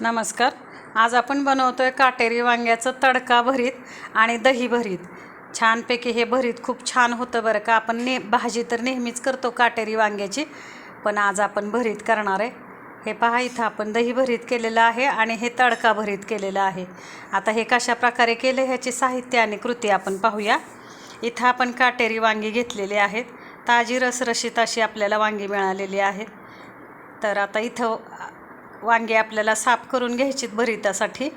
नमस्कार. आज आपण बनवतो आहे काटेरी वांग्याचं तडका भरीत आणि दही भरीत. छानपैकी हे भरीत खूप छान होतं बरं का. आपण ने भाजी तर नेहमीच करतो काटेरी वांग्याची पण आज आपण भरीत करणार आहे. हे पहा इथं आपण दही भरीत केलेलं आहे आणि हे तडका भरीत केलेलं आहे. आता हे कशा प्रकारे केले ह्याचे साहित्य आणि कृती आपण पाहूया. इथं आपण काटेरी वांगी घेतलेली आहेत. ताजी रसरशीत अशी आपल्याला वांगी मिळालेली आहेत तर आता इथं वांगे आपल्याला साफ करून घ्यायची भरितासाठी.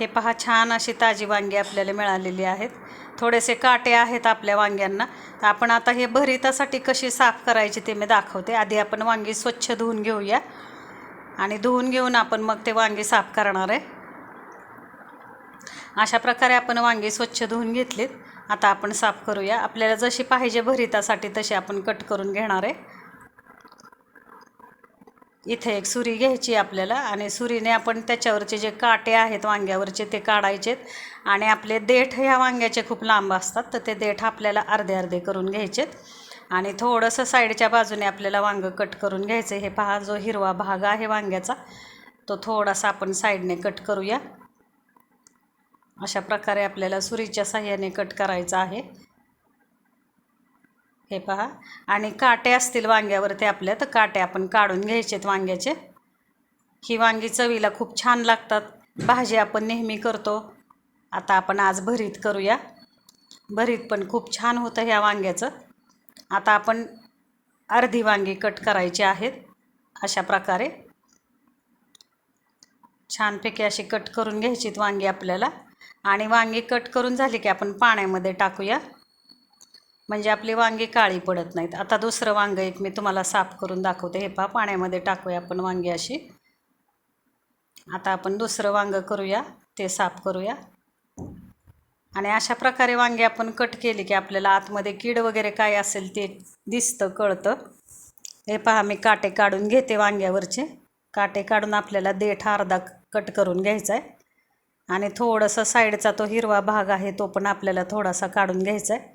हे पहा छान अशी ताजी वांगी आपल्याला मिळालेली आहेत. थोडेसे काटे आहेत आपल्या वांग्यांना. तर आपण आता हे भरितासाठी कशी साफ करायची ते मी दाखवते. आधी आपण वांगी स्वच्छ धुवून घेऊया. आणि धुवून घेऊन आपण मग ते वांगी साफ करणार आहे. अशा प्रकारे आपण वांगी स्वच्छ धुवून घेतलीत. आता आपण साफ करूया. आपल्याला जशी पाहिजे भरितासाठी तशी आपण कट करून घेणार आहे. इथे एक सुरी घ्यायची आपल्याला आणि सुरीने आपण त्याच्यावरचे जे काटे आहेत वांग्यावरचे ते काढायचेत. आणि आपले देठ ह्या वांग्याचे खूप लांब असतात तर ते देठ आपल्याला अर्धे अर्धे करून घ्यायचेत. आणि थोडंसं साईडच्या बाजूने आपल्याला वांगं कट करून घ्यायचं हे पहा जो हिरवा भाग आहे वांग्याचा तो थोडासा आपण साईडने कट करूया. अशा प्रकारे आपल्याला सुरीच्या साह्याने कट करायचा आहे. हे पहा. आणि काटे असतील वांग्यावरती आपल्या तर काटे आपण काढून घ्यायचेत वांग्याचे. ही वांगी चवीला खूप छान लागतात. भाजी आपण नेहमी करतो. आता आपण आज भरीत करूया. भरीत पण खूप छान होतं ह्या वांग्याचं. आता आपण अर्धी वांगी कट करायची आहेत. अशा प्रकारे. छानपैकी अशी कट करून घ्यायचीत वांगी आपल्याला. आणि वांगी कट करून झाली की आपण पाण्यामध्ये टाकूया. म्हणजे आपली वांगी काळी पडत नाहीत. आता दुसरं वांगं एक मी तुम्हाला साफ करून दाखवते. हे पा पाण्यामध्ये टाकूया आपण वांगी अशी. आता आपण दुसरं वांगं करूया ते साफ करूया. आणि अशा प्रकारे वांगी आपण कट केली की आपल्याला आतमध्ये कीड वगैरे काय असेल ते दिसतं कळतं. हे पहा मी काटे काढून घेते वांग्यावरचे. काटे काढून आपल्याला देठ अर्धा कट करून घ्यायचा आहे आणि थोडंसं साईडचा तो हिरवा भाग आहे तो पण आपल्याला थोडासा काढून घ्यायचा आहे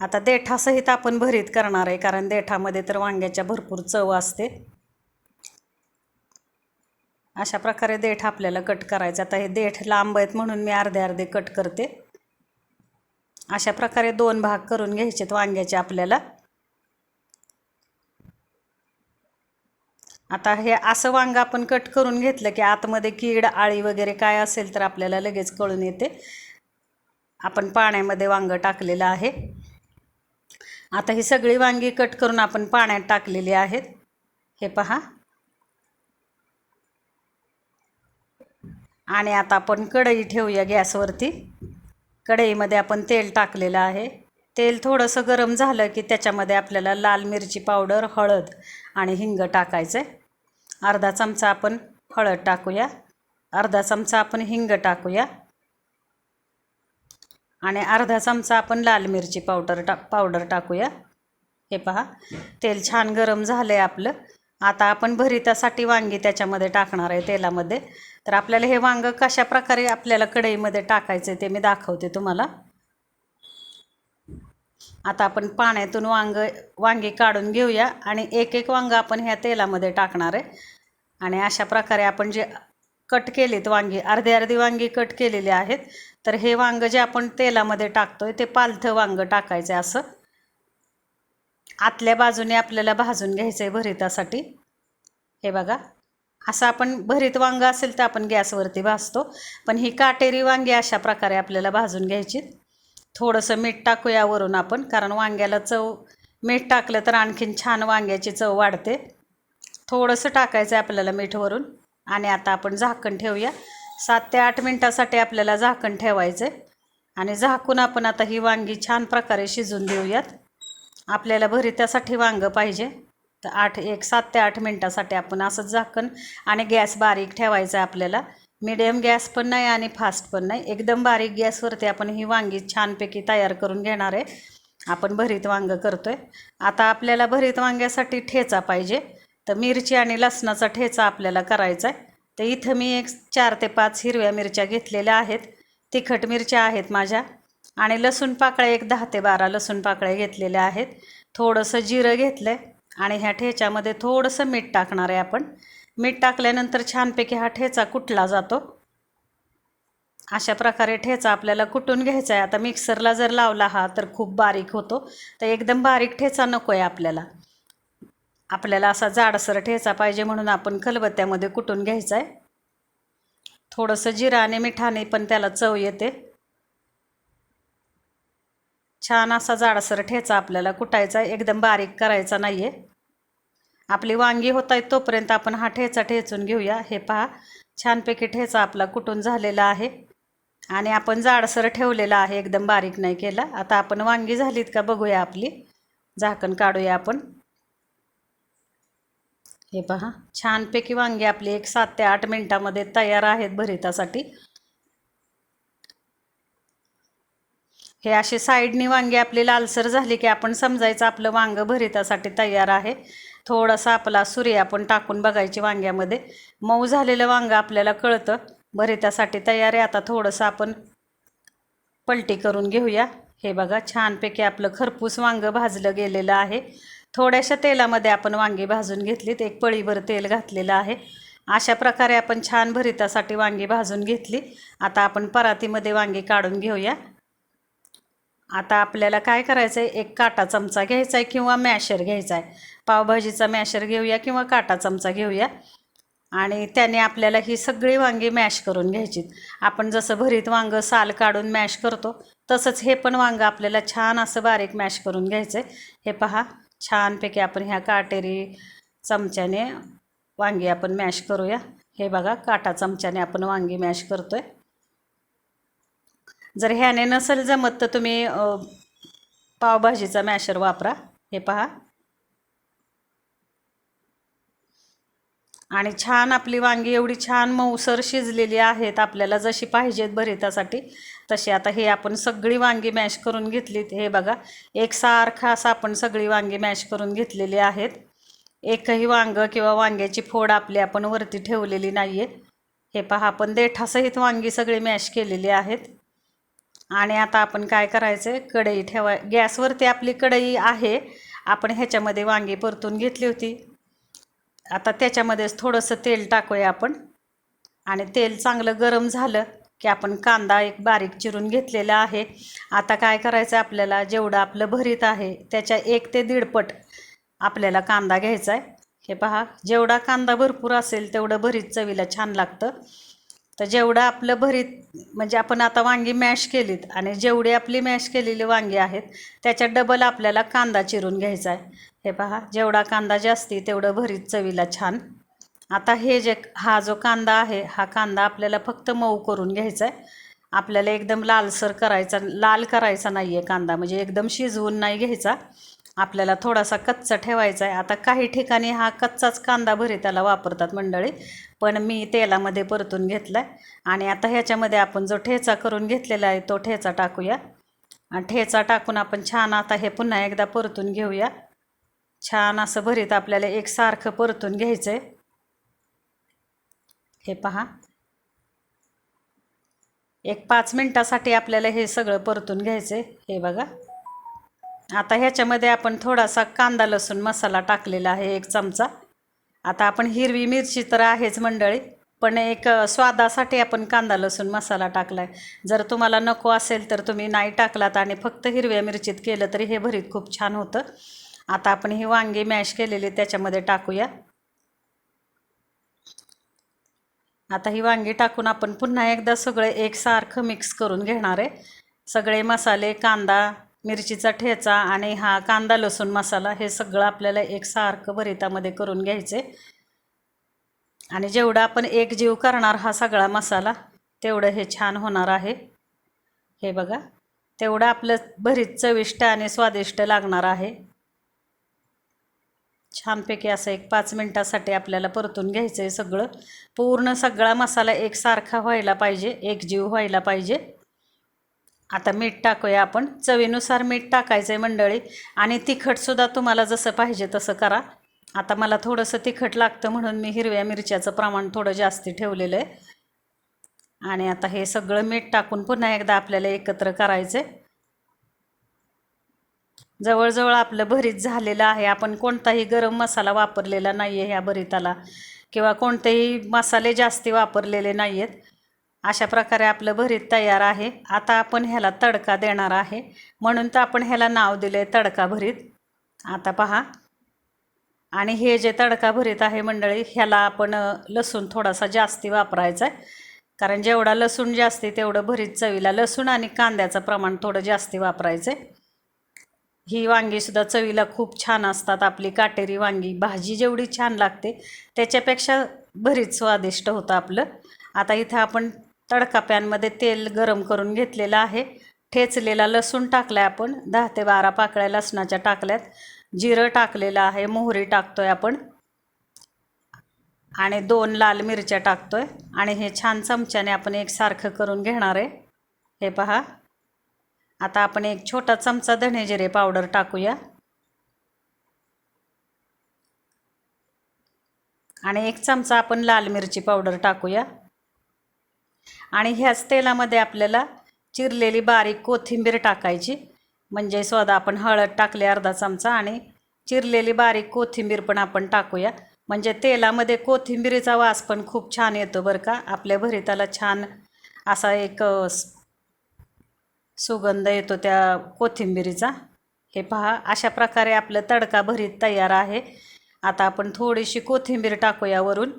आता देठासहित आपण भरीत करणार आहे कारण देठामध्ये तर वांग्याच्या भरपूर चव असते. अशा प्रकारे देठ आपल्याला कट करायचं. आता हे देठ लांब आहेत म्हणून मी अर्धे अर्धे कट करते. अशा प्रकारे दोन भाग करून घ्यायचेत वांग्याचे आपल्याला. आता हे असं वांग आपण कट करून घेतलं की आतमध्ये कीड आळी वगैरे काय असेल तर आपल्याला लगेच कळून येते. आपण पाण्यामध्ये वांगं टाकलेलं आहे. आता ही सगळी वांगी कट करून आपण पाण्यात टाकलेली आहेत. हे पहा. आणि आता आपण कढई ठेवूया गॅसवरती. कढईमध्ये आपण तेल टाकलेलं आहे. तेल थोडंसं गरम झालं की त्याच्यामध्ये आपल्याला लाल मिरची पावडर हळद आणि हिंग टाकायचं आहे अर्धा चमचा आपण हळद टाकूया. अर्धा चमचा आपण हिंग टाकूया. आणि अर्धा चमचा आपण लाल मिरची पावडर टा पावडर टाकूया. हे पहा तेल छान गरम झालं आहे आपलं. आता आपण भरितासाठी वांगी त्याच्यामध्ये टाकणार आहे तेलामध्ये. तर आपल्याला हे वांगं कशा प्रकारे आपल्याला कढईमध्ये टाकायचं आहे ते मी दाखवते तुम्हाला. आता आपण पाण्यातून वांग वांगी काढून घेऊया आणि एक एक वांग आपण ह्या तेलामध्ये टाकणार आहे. आणि अशा प्रकारे आपण जे कट केलीत वांगी अर्धे अर्धी वांगी कट केलेली आहेत. तर हे वांगं जे आपण तेलामध्ये टाकतोय ते पालथं वांगं टाकायचं आहे असं. आतल्या बाजूने आपल्याला भाजून घ्यायचं आहे भरितासाठी. हे बघा असं आपण भरीत वांग असेल तर आपण गॅसवरती भाजतो. पण ही काटेरी वांगी अशा प्रकारे आपल्याला भाजून घ्यायची. थोडंसं मीठ टाकूया वरून आपण कारण वांग्याला चव मीठ टाकलं तर आणखीन छान वांग्याची चव वाढते. थोडंसं टाकायचं आहे आपल्याला मीठ वरून. आणि आता आपण झाकण ठेवूया. सात ते आठ मिनटासाठी आपल्याला झाकण ठेवायचं आहे आणि झाकून आपण आता ही वांगी छान प्रकारे शिजून देऊयात. आपल्याला भरित्यासाठी वांगं पाहिजे. तर आठ एक सात ते आठ मिनटासाठी आपण असंच झाकण आणि गॅस बारीक ठेवायचा आहे आपल्याला. मिडियम गॅस पण नाही आणि फास्ट पण नाही. एकदम बारीक गॅसवरती आपण ही वांगी छानपैकी तयार करून घेणार आहे. आपण भरीत वांगं करतो आहे आता आपल्याला भरीत वांग्यासाठी ठेचा पाहिजे. तर मिरची आणि लसणाचा ठेचा आपल्याला करायचा आहे तर इथं मी एक चार ते पाच हिरव्या मिरच्या घेतलेल्या आहेत. तिखट मिरच्या आहेत माझ्या. आणि लसूण पाकळ्या एक दहा ते बारा लसूण पाकळ्या घेतलेल्या आहेत. थोडंसं जिरं घेतलं आहे आणि ह्या ठेच्यामध्ये थोडंसं मीठ टाकणार आहे आपण. मीठ टाकल्यानंतर छानपैकी हा ठेचा कुटला जातो. अशा प्रकारे ठेचा आपल्याला कुटून घ्यायचा आहे आता मिक्सरला जर लावला हा तर खूप बारीक होतो. तर एकदम बारीक ठेचा नको आहे आपल्याला. आपल्याला असा जाडसर ठेचा पाहिजे म्हणून आपण खलबत्त्यामध्ये कुटून घ्यायचा आहे थोडंसं जिरा आणि मिठाने पण त्याला चव येते. छान असा जाडसर ठेचा आपल्याला कुटायचा आहे एकदम बारीक करायचा नाही आहे आपली वांगी होत आहेत तोपर्यंत आपण हा ठेचा ठेचून घेऊया. हे पहा छानपैकी ठेचा आपला कुटून झालेला आहे. आणि आपण जाडसर ठेवलेला आहे एकदम बारीक नाही केला. आता आपण वांगी झालीत का बघूया आपली. झाकण काढूया आपण. हे पहा. छानपैकी वांगी आपली एक सात ते आठ मिनटामध्ये तयार आहेत भरितासाठी. हे असे साईडनी वांगी आपली लालसर झाली की आपण समजायचं आपलं वांगं भरितासाठी तयार आहे. थोडासा आपला सूर्या आपण टाकून बघायची वांग्यामध्ये. मऊ झालेलं वांगं आपल्याला कळतं. भरितासाठी तयार आहे. आता थोडंसं आपण पलटी करून घेऊया. हे बघा छानपैकी आपलं खरपूस वांगं भाजलं गेलेलं आहे. थोड्याशा तेलामध्ये आपण वांगी भाजून घेतलीत. एक पळीभर तेल घातलेलं आहे. अशा प्रकारे आपण छान भरितासाठी वांगी भाजून घेतली. आता आपण परातीमध्ये वांगी काढून घेऊया. आता आपल्याला काय करायचं आहे एक काटा चमचा घ्यायचा आहे किंवा मॅशर घ्यायचा आहे पावभाजीचा मॅशर घेऊया किंवा काटा चमचा घेऊया. आणि त्याने आपल्याला ही सगळी वांगी मॅश करून घ्यायची. आपण जसं भरीत वांगं साल काढून मॅश करतो तसंच हे पण वांगं आपल्याला छान असं बारीक मॅश करून घ्यायचं आहे हे पहा. छानपैकी आपण ह्या काटेरी चमच्याने वांगी आपण मॅश करूया. हे बघा काटा चमच्याने आपण वांगी मॅश करतोय. जर ह्याने नसेल जमत तर तुम्ही पावभाजीचा मॅशर वापरा. हे पहा. आणि छान आपली वांगी एवढी छान मऊसर शिजलेली आहेत आपल्याला जशी पाहिजेत भरितासाठी तशी आता हे आपण सगळी वांगी मॅश करून घेतलीत हे बघा एकसारखा असं आपण सगळी वांगी मॅश करून घेतलेली आहेत. एकही वांगं किंवा वांग्याची फोड आपली आपण वरती ठेवलेली नाही आहे हे पहा आपण देठासहित वांगी सगळी मॅश केलेली आहेत. आणि आता आपण काय करायचं आहे कढई ठेवाय गॅसवरती आपली कढई आहे. आपण ह्याच्यामध्ये वांगी परतून घेतली होती. आता त्याच्यामध्येच थोडंसं तेल टाकूया आपण. आणि तेल चांगलं गरम झालं की आपण कांदा एक बारीक चिरून घेतलेला आहे. आता काय करायचं आहे आपल्याला? जेवढं आपलं भरीत आहे त्याच्या एक ते दीडपट आपल्याला कांदा घ्यायचा आहे हे पहा जेवढा कांदा भरपूर असेल तेवढं भरीत चवीला छान लागतं. तर जेवढं आपलं भरीत म्हणजे आपण आता वांगी मॅश केलीत आणि जेवढी आपली मॅश केलेली वांगी आहेत त्याच्यात डबल आपल्याला कांदा चिरून घ्यायचा आहे. हे पहा जेवढा कांदा जास्ती तेवढं भरीत चवीला छान. आता हे जे हा जो कांदा आहे हा कांदा आपल्याला फक्त मऊ करून घ्यायचा आहे. आपल्याला एकदम लालसर करायचा लाल करायचा नाही आहे कांदा म्हणजे एकदम शिजवून नाही घ्यायचा. आपल्याला थोडासा कच्चा ठेवायचा आहे. आता काही ठिकाणी हा कच्चाच कांदा भरी त्याला वापरतात मंडळी. पण मी तेलामध्ये परतून घेतला आहे आणि आता ह्याच्यामध्ये आपण जो ठेचा करून घेतलेला आहे तो ठेचा टाकूया. आणि ठेचा टाकून आपण छान आता हे पुन्हा एकदा परतून घेऊया. छान असं भरीत आपल्याला एकसारखं परतून घ्यायचं आहे हे पहा. एक पाच मिनटासाठी आपल्याला हे सगळं परतून घ्यायचं आहे हे बघा. आता ह्याच्यामध्ये आपण थोडासा कांदा लसूण मसाला टाकलेला आहे एक चमचा. आता आपण हिरवी मिरची तर आहेच मंडळी पण एक स्वादासाठी आपण कांदा लसूण मसाला टाकला आहे जर तुम्हाला नको असेल तर तुम्ही नाही टाकलात आणि फक्त हिरव्या मिरचीत केलं तरी हे भरीत खूप छान होतं. आता आपण ही वांगी मॅश केलेली त्याच्यामध्ये टाकूया. आता ही वांगी टाकून आपण पुन्हा एकदा सगळे एकसारखं मिक्स करून घेणार आहे. सगळे मसाले कांदा मिरचीचा ठेचा आणि हा कांदा लसूण मसाला हे सगळं आपल्याला एकसारखं भरितामध्ये करून घ्यायचे. आणि जेवढं आपण एक जीव करणार हा सगळा मसाला तेवढं हे छान होणार आहे. हे बघा तेवढं आपलं भरीत चविष्ट आणि स्वादिष्ट लागणार आहे. छानपैकी असं एक पाच मिनटासाठी आपल्याला परतून घ्यायचं आहे सगळं. पूर्ण सगळा मसाला एकसारखा व्हायला पाहिजे एकजीव व्हायला पाहिजे. आता मीठ टाकूया आपण. चवीनुसार मीठ टाकायचं आहे मंडळी. आणि तिखटसुद्धा तुम्हाला जसं पाहिजे तसं करा. आता मला थोडंसं तिखट लागतं म्हणून मी हिरव्या मिरच्याचं प्रमाण थोडं जास्ती ठेवलेलं आहे. आणि आता हे सगळं मीठ टाकून पुन्हा एकदा आपल्याला एकत्र करायचं आहे जवळजवळ आपलं भरीत झालेलं आहे. आपण कोणताही गरम मसाला वापरलेला नाही आहे ह्या भरीताला. किंवा कोणतेही मसाले जास्ती वापरलेले नाही आहेत अशा प्रकारे आपलं भरीत तयार आहे. आता आपण ह्याला तडका देणार आहे. म्हणून तर आपण ह्याला नाव दिले तडका भरीत. आता पहा. आणि हे जे तडका भरीत आहे मंडळी ह्याला आपण लसूण थोडासा जास्ती वापरायचा आहे कारण जेवढा लसूण जास्ती तेवढं भरीत चवीला लसूण आणि कांद्याचं प्रमाण थोडं जास्ती वापरायचं आहे ही वांगीसुद्धा चवीला खूप छान असतात. आपली काटेरी वांगी भाजी जेवढी छान लागते त्याच्यापेक्षा भरीत स्वादिष्ट होतं आपलं. आता इथं आपण तडका पॅनमध्ये तेल गरम करून घेतलेलं आहे. ठेचलेला लसूण टाकला आहे आपण. दहा ते बारा पाकळ्या लसणाच्या टाकल्यात. जिरं टाकलेलं आहे. मोहरी टाकतो आहे आपण. आणि दोन लाल मिरच्या टाकतो आहे आणि हे छान चमच्याने आपण एकसारखं करून घेणार आहे. हे पहा. आता आपण एक छोटा चमचा धणे जिरे पावडर टाकूया. आणि एक चमचा आपण लाल मिरची पावडर टाकूया. आणि ह्याच तेलामध्ये आपल्याला चिरलेली बारीक कोथिंबीर टाकायची. म्हणजे स्वतः आपण हळद टाकली अर्धा चमचा आणि चिरलेली बारीक कोथिंबीर पण आपण टाकूया. म्हणजे तेलामध्ये कोथिंबीरीचा वास पण खूप छान येतो बरं का. आपल्या भरिताला छान असा एक सुगंध येतो त्या कोथिंबीरीचा. हे पहा अशा प्रकारे आपलं तडका भरीत तयार आहे. आता आपण थोडीशी कोथिंबीर टाकूया वरून.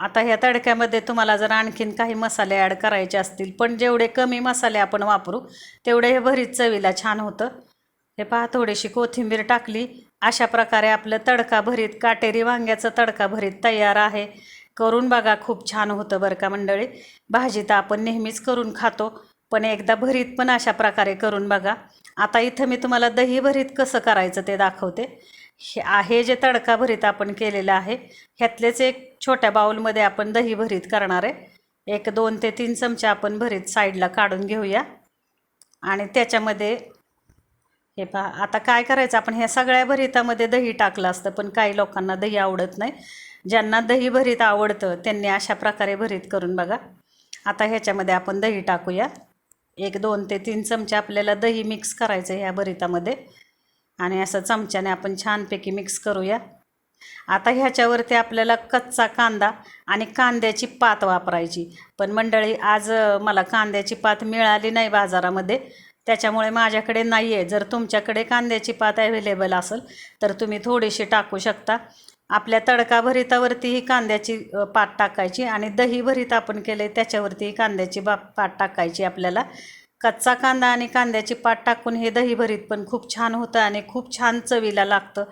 आता ह्या तडक्यामध्ये तुम्हाला जर आणखीन काही मसाले ॲड करायचे असतील पण जेवढे कमी मसाले आपण वापरू तेवढे हे भरीत चवीला छान होतं. हे पहा थोडीशी कोथिंबीर टाकली. अशा प्रकारे आपलं तडका भरीत काटेरी वांग्याचं तडका भरीत तयार आहे. करून बघा खूप छान होतं बरं का मंडळी. भाजी तर आपण नेहमीच करून खातो पण एकदा भरीत पण अशा प्रकारे करून बघा. आता इथं मी तुम्हाला दही भरीत कसं करायचं ते दाखवते. हे आहे जे तडका भरीत आपण केलेलं आहे ह्यातलेच एक छोट्या बाऊलमध्ये आपण दही भरीत करणार आहे. एक दोन ते तीन चमचे आपण भरीत साईडला काढून घेऊया. आणि त्याच्यामध्ये हे पहा आता काय करायचं आपण ह्या सगळ्या भरितामध्ये दही टाकलं असतं पण काही लोकांना दही आवडत नाही. ज्यांना दही भरीत आवडतं त्यांनी अशा प्रकारे भरीत करून बघा. आता ह्याच्यामध्ये आपण दही टाकूया. एक दोन ते तीन चमचे आपल्याला दही मिक्स करायचं ह्या भरितामध्ये. आणि असं चमच्याने आपण छानपैकी मिक्स करूया. आता ह्याच्यावरती आपल्याला कच्चा कांदा आणि कांद्याची पात वापरायची. पण मंडळी आज मला कांद्याची पात मिळाली नाही बाजारामध्ये. त्याच्यामुळे माझ्याकडे नाही आहे जर तुमच्याकडे कांद्याची पात अवेलेबल असेल तर तुम्ही थोडीशी टाकू शकता. आपल्या तडका भरितावरती ही कांद्याची पात टाकायची आणि दही भरीत आपण केले त्याच्यावरती ही कांद्याची बा पात टाकायची आपल्याला. कच्चा कांदा आणि कांद्याची पाट टाकून हे दही भरीत पण खूप छान होतं आणि खूप छान चवीला लागतं.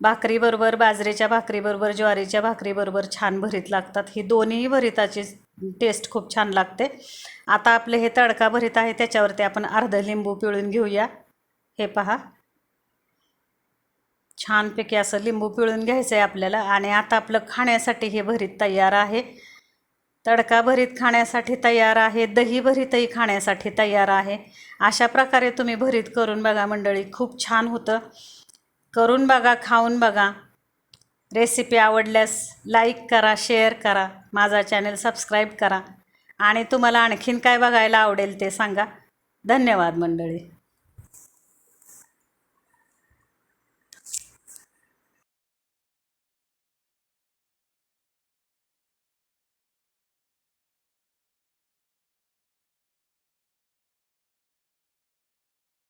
भाकरीबरोबर बाजरीच्या भाकरीबरोबर ज्वारीच्या भाकरीबरोबर छान भरीत लागतात. ही दोन्ही भरिताची टेस्ट खूप छान लागते. आता आपले हे तडका भरीत आहे त्याच्यावरती आपण अर्ध लिंबू पिळून घेऊया. हे पहा. छानपैकी असं लिंबू पिळून घ्यायचं आहे आपल्याला आणि आता आपलं खाण्यासाठी हे भरीत तयार आहे. तडका भरीत खाण्यासाठी तयार आहे दही भरीतही खाण्यासाठी तयार आहे. अशा प्रकारे तुम्ही भरीत करून बघा मंडळी खूप छान होतं. करून बघा खाऊन बघा. रेसिपी आवडल्यास लाईक करा शेअर करा माझा चॅनल सबस्क्राईब करा. आणि तुम्हाला आणखीन काय बघायला आवडेल ते सांगा. धन्यवाद मंडळी.